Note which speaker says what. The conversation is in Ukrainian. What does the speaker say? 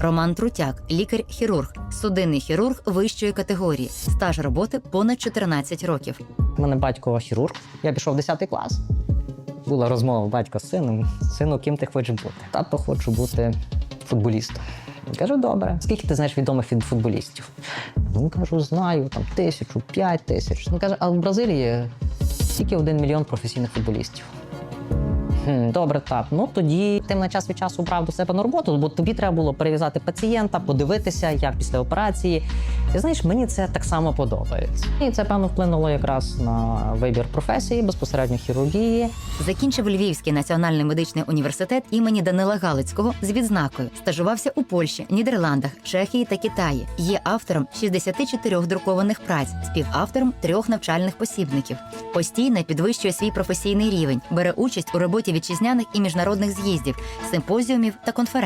Speaker 1: Роман Трутяк, лікар-хірург, судинний хірург вищої категорії, стаж роботи понад 14 років.
Speaker 2: У мене батько хірург. Я пішов в 10 клас. Була розмова батька з сином. Сину, ким ти хочеш бути? Тато хочу бути футболістом. Каже, добре. Скільки ти знаєш відомих від футболістів? Ну, кажу, знаю, там тисячу, п'ять тисяч. Він каже, а в Бразилії тільки один мільйон професійних футболістів. Хм, Добре, так. Ну тоді ти мене час від часу брав до себе на роботу, бо тобі треба було перев'язати пацієнта, подивитися, як після операції. І знаєш, мені це так само подобається. І це певно вплинуло якраз на вибір професії, безпосередньо хірургії.
Speaker 1: Закінчив Львівський національний медичний університет імені Данила Галицького з відзнакою. Стажувався у Польщі, Нідерландах, Чехії та Китаї. Є автором 64 друкованих праць, співавтором трьох навчальних посібників. Постійно підвищує свій професійний рівень, бере участь у роботі вітчизняних і міжнародних з'їздів, симпозіумів та конференцій.